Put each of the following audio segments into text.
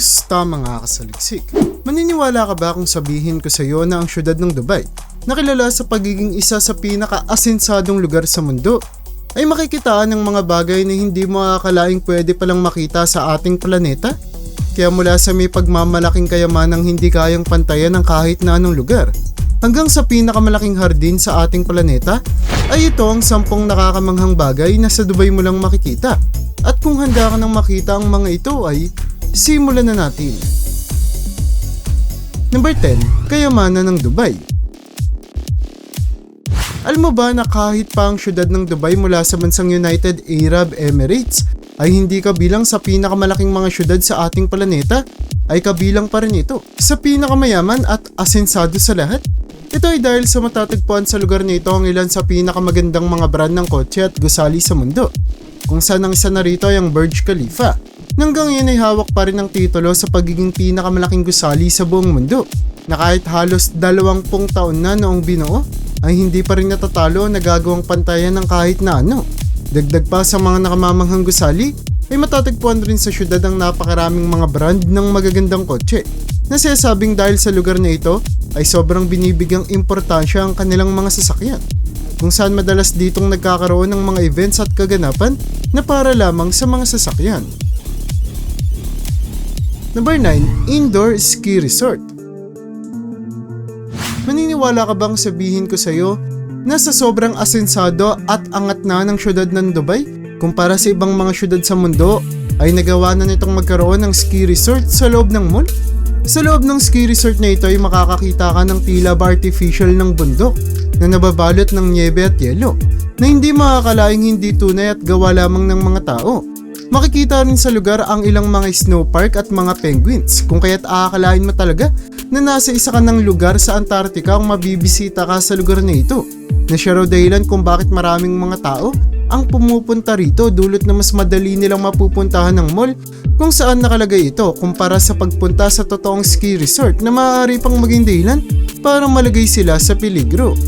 Kamusta mga kasaliksik? Maniniwala ka ba kung sabihin ko sa iyo na ang syudad ng Dubai, nakilala sa pagiging isa sa pinaka-asensadong lugar sa mundo, ay makikitaan ng mga bagay na hindi mo akalaing pwede palang makita sa ating planeta? Kaya mula sa may pagmamalaking kayamanang hindi kayang pantayan ng kahit na anong lugar, hanggang sa pinakamalaking hardin sa ating planeta, ay ito ang sampung nakakamanghang bagay na sa Dubai mo lang makikita. At kung handa ka nang makita ang mga ito ay simulan na natin. Number 10, kayamanan ng Dubai. Alam mo ba na kahit pa ang syudad ng Dubai mula sa bansang United Arab Emirates ay hindi kabilang sa pinakamalaking mga syudad sa ating planeta, ay kabilang pa rin ito sa pinakamayaman at asensado sa lahat. Ito ay dahil sa matatagpuan sa lugar nito ang ilan sa pinakamagandang mga brand ng kotse at gusali sa mundo kung saan ang isa na rito ay ang Burj Khalifa. Hanggang yun ay hawak pa rin ng titulo sa pagiging pinakamalaking gusali sa buong mundo na kahit halos dalawampung taon na noong binuo ay hindi pa rin natatalo o nagagawang pantayan ng kahit na ano. Dagdag pa sa mga nakamamanghang gusali ay matatagpuan rin sa syudad ang napakaraming mga brand ng magagandang kotse na sinasabing dahil sa lugar na ito ay sobrang binibigyang importansya ang kanilang mga sasakyan kung saan madalas ditong nagkakaroon ng mga events at kaganapan na para lamang sa mga sasakyan. Number 9, Indoor Ski Resort. Maniniwala ka bang sabihin ko sa iyo na sa sobrang asensado at angat na ng syudad ng Dubai kumpara sa ibang mga syudad sa mundo ay nagawa na nitong magkaroon ng ski resort sa loob ng mall? Sa loob ng ski resort na ito ay makakakita ka ng tila ba artificial ng bundok na nababalot ng niebe at yelo na hindi makakalaing hindi tunay at gawa lamang ng mga tao. Makikita rin sa lugar ang ilang mga snow park at mga penguins kung kaya't aakalain mo talaga na nasa isa ka ng lugar sa Antarctica kung mabibisita ka sa lugar na ito. Na siya raw dahilan kung bakit maraming mga tao ang pumupunta rito dulot na mas madali nilang mapupuntahan ng mall kung saan nakalagay ito kumpara sa pagpunta sa totoong ski resort na maaari pang maging dahilan para malagay sila sa peligro.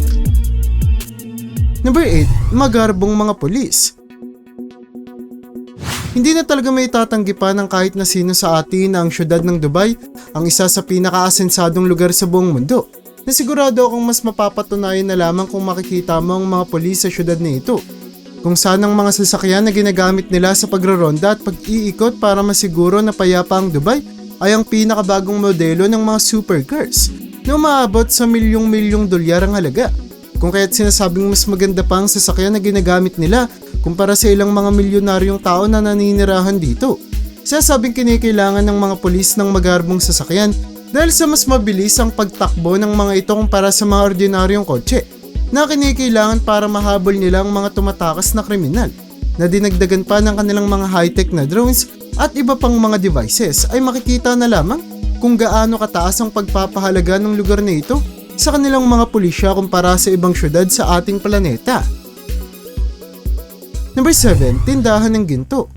Number 8, magarbong mga polis. Hindi na talaga may tatanggi pa ng kahit na sino sa atin na ang syudad ng Dubai ang isa sa pinakaasensadong lugar sa buong mundo. Na sigurado akong mas mapapatunayan na lamang kung makikita mo ang mga polis sa syudad na ito. Kung saan ang mga sasakyan na ginagamit nila sa pagraronda at pag-iikot para masiguro na payapa ang Dubai ay ang pinakabagong modelo ng mga supercars na umaabot sa milyong-milyong dolyar ang halaga. Kung kaya't sinasabing mas maganda pa ang sasakyan na ginagamit nila kumpara sa ilang mga milyonaryong tao na naninirahan dito. Sinasabing kinikailangan ng mga polis ng magarbong sasakyan dahil sa mas mabilis ang pagtakbo ng mga ito kumpara sa mga ordinaryong kotse na kinikailangan para mahabol nila ang mga tumatakas na kriminal na dinagdagan pa ng kanilang mga high-tech na drones at iba pang mga devices ay makikita na lamang kung gaano kataas ang pagpapahalaga ng lugar na ito sa kanilang mga pulisya kumpara sa ibang syudad sa ating planeta. Number 7, tindahan ng ginto.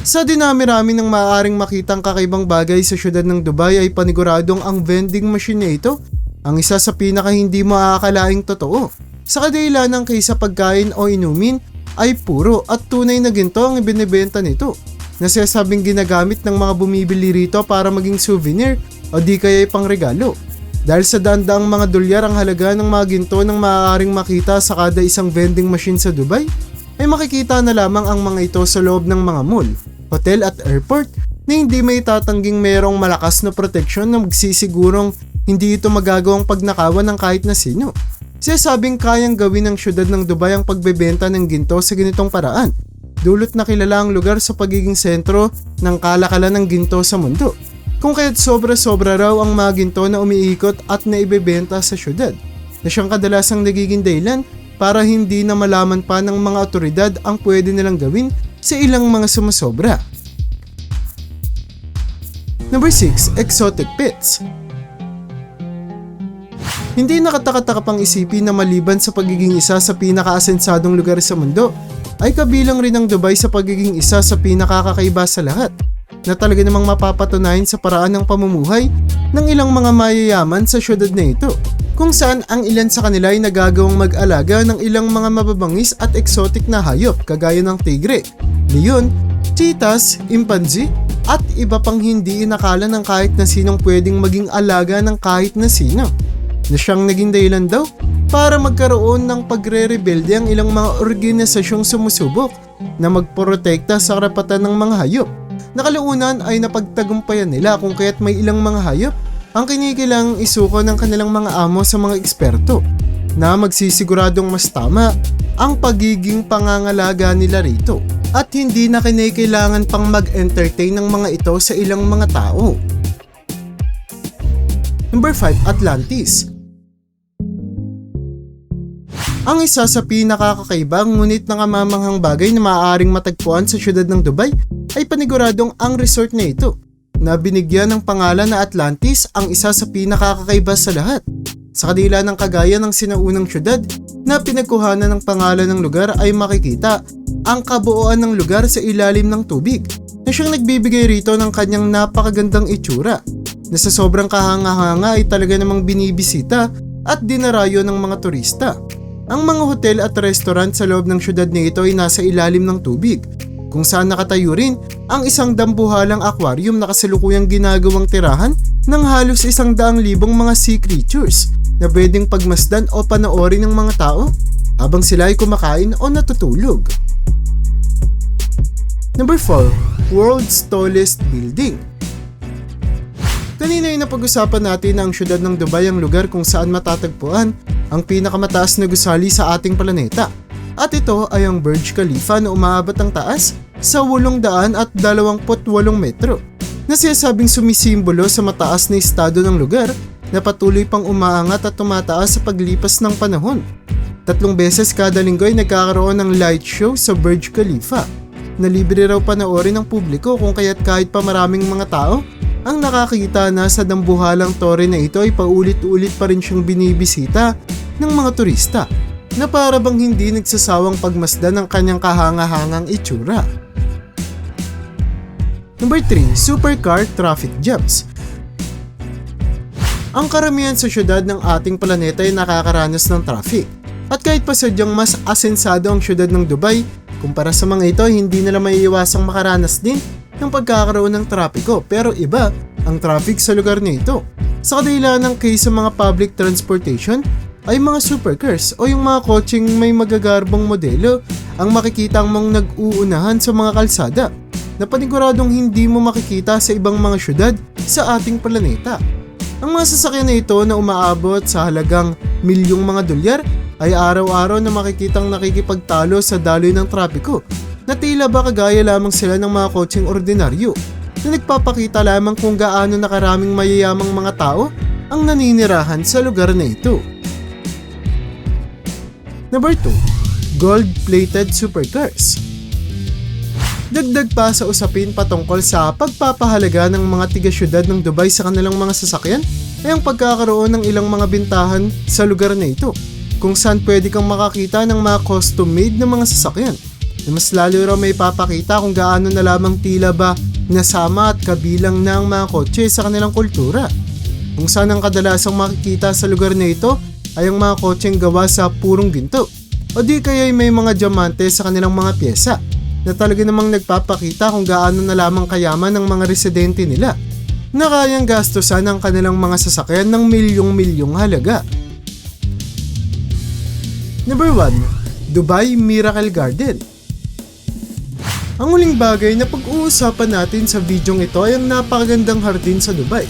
Sa dinami-rami ng maaaring makitang kakaibang bagay sa syudad ng Dubai ay paniguradong ang vending machine na ito ang isa sa pinaka hindi mo aakalaing totoo. Sa kadahilan ng kaysa pagkain o inumin ay puro at tunay na ginto ang ibinebenta nito na sinasabing ginagamit ng mga bumibili rito para maging souvenir o di kaya pang regalo. Dahil sa dandaang mga dolyar ang halaga ng mga ginto ng maaaring makita sa kada isang vending machine sa Dubai, ay makikita na lamang ang mga ito sa loob ng mga mall, hotel at airport na hindi may tatangging merong malakas na proteksyon na magsisigurong hindi ito magagawang pagnakawan ng kahit na sino. Sinasabing kayang gawin ng syudad ng Dubai ang pagbebenta ng ginto sa ganitong paraan. Dulot na kilala ang lugar sa pagiging sentro ng kalakalan ng ginto sa mundo. Kung kaya't sobra-sobra raw ang mga ginto na umiikot at naibebenta sa syudad, na siyang kadalasang nagiging dahilan para hindi na malaman pa ng mga otoridad ang pwede nilang gawin sa ilang mga sumasobra. Number 6, Exotic Pets. Hindi nakataka-taka pang isipin na maliban sa pagiging isa sa pinakaasensadong lugar sa mundo, ay kabilang rin ang Dubai sa pagiging isa sa pinakakakaiba sa lahat na talaga namang mapapatunayan sa paraan ng pamumuhay ng ilang mga mayayaman sa syudad na ito kung saan ang ilan sa kanila ay nagagawang mag-alaga ng ilang mga mababangis at exotic na hayop kagaya ng tigre, leon, cheetahs, impanzi, at iba pang hindi inakala ng kahit na sinong pwedeng maging alaga ng kahit na sino. Na siyang naging dahilan daw para magkaroon ng pagre-rebelde ang ilang mga organisasyong sumusubok na magprotekta sa karapatan ng mga hayop. Nakaluunan ay napagtagumpayan nila kung kaya't may ilang mga hayop ang kinikilang isuko ng kanilang mga amo sa mga eksperto na magsisiguradong mas tama ang pagiging pangangalaga nila rito at hindi na kinikailangan pang mag-entertain ng mga ito sa ilang mga tao. Number 5, Atlantis. Ang isa sa pinakakakaiba ngunit nakamamanghang bagay na maaaring matagpuan sa syudad ng Dubai ay paniguradong ang resort na ito na binigyan ng pangalan na Atlantis ang isa sa pinakakakaiba sa lahat. Sa kadila ng kagaya ng sinaunang syudad na pinagkuhanan ng pangalan ng lugar ay makikita ang kabuuan ng lugar sa ilalim ng tubig na siyang nagbibigay rito ng kanyang napakagandang itsura na sa sobrang kahanga-hanga ay talaga namang binibisita at dinarayo ng mga turista. Ang mga hotel at restaurant sa loob ng syudad nito ay nasa ilalim ng tubig kung saan nakatayo rin ang isang dambuhalang aquarium na kasalukuyang ginagawang tirahan ng halos isang daang libong mga sea creatures na pwedeng pagmasdan o panoorin ng mga tao habang sila ay kumakain o natutulog. Number 4. World's Tallest Building Kanina ay napag-usapan natin na ang syudad ng Dubai ang lugar kung saan matatagpuan ang pinakamataas na gusali sa ating planeta. At ito ay ang Burj Khalifa na umaabot ang taas sa 828 metro na sinasabing sumisimbolo sa mataas na estado ng lugar na patuloy pang umaangat at tumataas sa paglipas ng panahon. Tatlong beses kada linggo ay nagkakaroon ng light show sa Burj Khalifa na libre raw panoorin ng publiko kung kaya't kahit pa maraming mga tao ang nakakita na sa dambuhalang tore na ito ay paulit-ulit pa rin siyang binibisita ng mga turista na para bang hindi nagsasawang pagmasdan ng kanyang kahanga-hangang itsura. Number 3, Supercar Traffic Jams Ang karamihan sa syudad ng ating planeta ay nakakaranas ng traffic. At kahit pa sadyang mas asensado ang syudad ng Dubai, kumpara sa mga ito hindi nila maiiwasang makaranas din ng pagkakaroon ng trapiko pero iba ang traffic sa lugar na ito. Sa kadila ng case sa mga public transportation ay mga supercars o yung mga kotseng may magagarbong modelo ang makikita mong nag-uunahan sa mga kalsada na paniguradong hindi mo makikita sa ibang mga syudad sa ating planeta. Ang mga sasakyan na ito na umaabot sa halagang milyong mga dolyar ay araw-araw na makikitang nakikipagtalo sa daloy ng trapiko na tila ba kagaya lamang sila ng mga kotseng ordinaryo na nagpapakita lamang kung gaano nakaraming mayayamang mga tao ang naninirahan sa lugar na ito. Number 2. Gold-plated supercars. Dagdag pa sa usapin patungkol sa pagpapahalaga ng mga tiga-syudad ng Dubai sa kanilang mga sasakyan ay ang pagkakaroon ng ilang mga bintahan sa lugar na ito kung saan pwede kang makakita ng mga custom-made na mga sasakyan na mas lalo raw may papakita kung gaano na lamang tila ba nasama at kabilang ng mga kotse sa kanilang kultura. Kung saan ang kadalasang makikita sa lugar na ito ay ang mga kotseng gawa sa purong ginto o di kaya may mga diamante sa kanilang mga pyesa na talaga namang nagpapakita kung gaano na lamang kayaman ng mga residente nila na kayang gastusan ang kanilang mga sasakyan ng milyong-milyong halaga. Number 1. Dubai Miracle Garden Ang huling bagay na pag-uusapan natin sa videong ito ay ang napakagandang hardin sa Dubai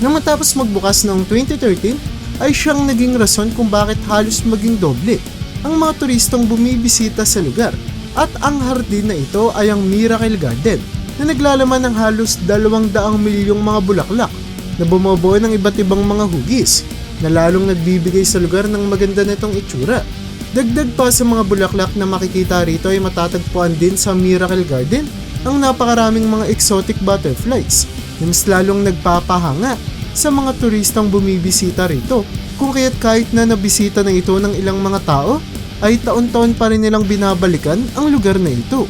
na matapos magbukas noong 2013 ay siyang naging rason kung bakit halos maging doble ang mga turistang bumibisita sa lugar. At ang hardin na ito ay ang Miracle Garden na naglalaman ng halos 200 milyong mga bulaklak na bumubuo ng iba't ibang mga hugis na lalong nagbibigay sa lugar ng maganda nitong itsura. Dagdag pa sa mga bulaklak na makikita rito ay matatagpuan din sa Miracle Garden ang napakaraming mga exotic butterflies na mas lalong nagpapahanga sa mga turistang bumibisita rito kung kaya't kahit na nabisita na ito ng ilang mga tao ay taon-taon pa rin nilang binabalikan ang lugar na ito.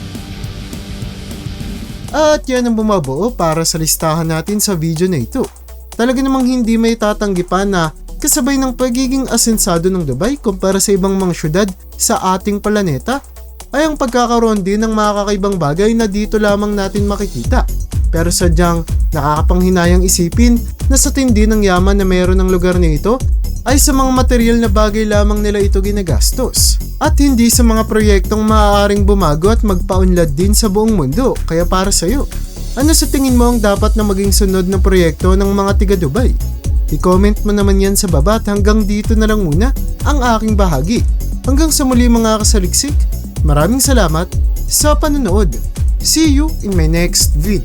At yan ang bumabuo para sa listahan natin sa video na ito. Talaga namang hindi may tatanggipan na kasabay ng pagiging asensado ng Dubai kumpara sa ibang mga syudad sa ating planeta ay ang pagkakaroon din ng mga kakaibang bagay na dito lamang natin makikita. Pero sadyang nakakapanghinayang isipin na sa tindi ng yaman na meron ng lugar na ito ay sa mga material na bagay lamang nila ito ginagastos. At hindi sa mga proyektong maaaring bumago at magpaunlad din sa buong mundo. Kaya para sa'yo, ano sa tingin mo ang dapat na maging sunod na proyekto ng mga tiga Dubai? I-comment mo naman yan sa baba at hanggang dito na lang muna ang aking bahagi. Hanggang sa muli mga kasaliksik, maraming salamat sa panonood. See you in my next vid.